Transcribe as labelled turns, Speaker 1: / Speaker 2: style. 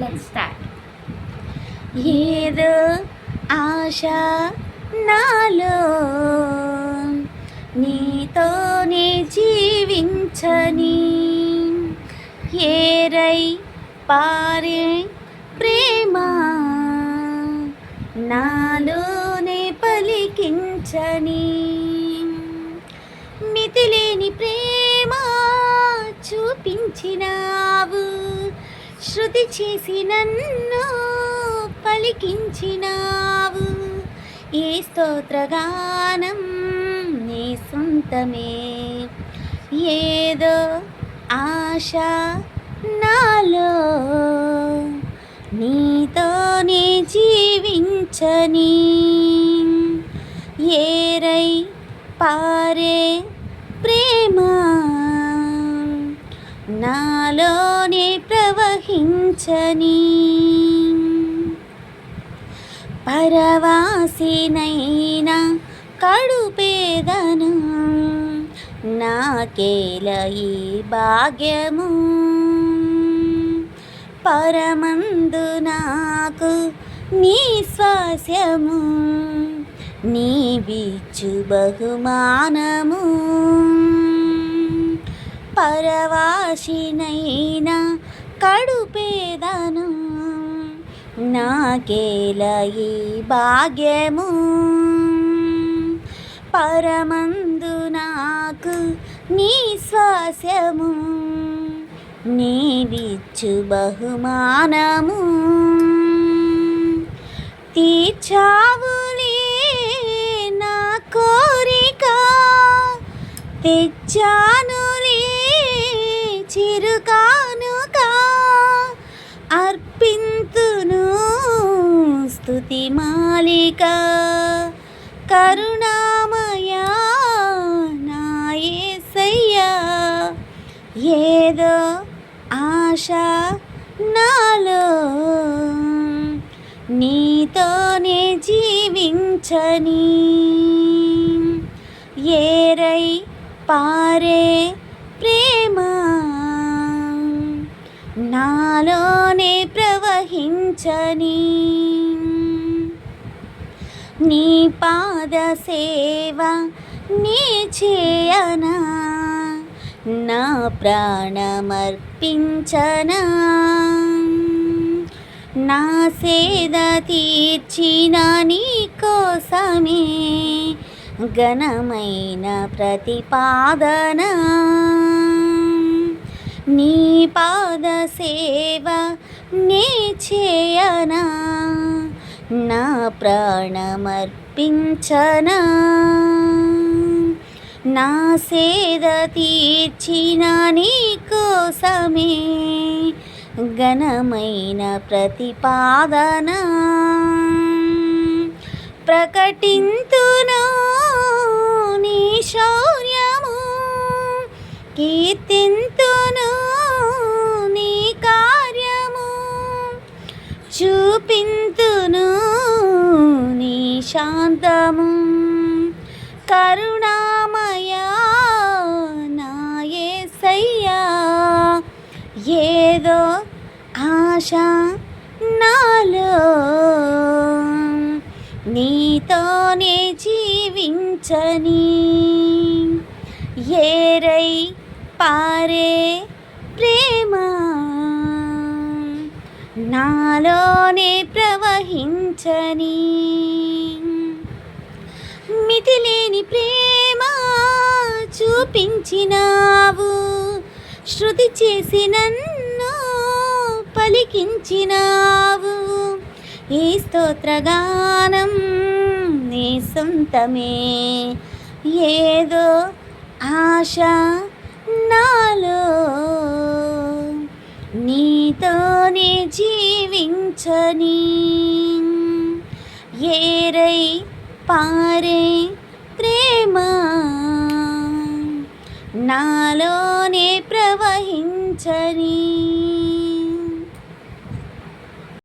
Speaker 1: Let start
Speaker 2: ఏదో ఆశ నాలో నీతోనే జీవించని ఏరై పారే శృతి చేసి నన్ను పలికించినావు. ఈ స్తోత్రగానం నీ సొంతమే. ఏదో ఆశ నాలో నీతోనే జీవించని ఏరై పారే ప్రేమ. నాలోనే ప్రవహించని పరవాసినైనా కడుపేదను నాకేల ఈ భాగ్యము? పరమందు నాకు నీ స్వాస్యము నీ బిచ్చు బహుమానము. పరవాసినైనా కడుపేదను నాకేల ఈ భాగ్యము? పరమందు నాకు నీ శ్వాసము నీవిచ్చు బహుమానము. తీర్చావులే నా కోరిక. తెచ్చానులే చిరుకా మాలిక కరుణామయా నాయసయ్యా. ఏదో ఆశ నాలో నీతోనే జీవించని ఏరై పారే ప్రేమ నాలోనే ప్రవహించని నీ పాద సేవ నీ చేయనా? నా ప్రాణమర్పించనా? నా సేద తీర్చిన నీ కోసమే ఘనమైన ప్రతిపాదన? నీ పాద సేవ నీ చేయనా? నా ప్రాణమర్పించనా? నా సేద తీర్చిన నీ కోసమే ఘనమైన ప్రతిపాదన? ప్రకటింతును నీ శౌర్యము కీర్తింతును నీ కార్యము చూపింతు శాంతము. కరుణామయా నాయసయ్యా. ఏదో ఆశ నాలో. నీతోనే జీవించని ఏరై పారే ప్రేమ. నాలోనే ప్రవహించని మితిలేని ప్రేమ చూపించినావు. శృతి చేసి నన్ను పలికించినావు. ఈ స్తోత్రగానం నీ సొంతమే. ఏదో ఆశ నాలో నీతోనే జీవించని. ఏరై పారే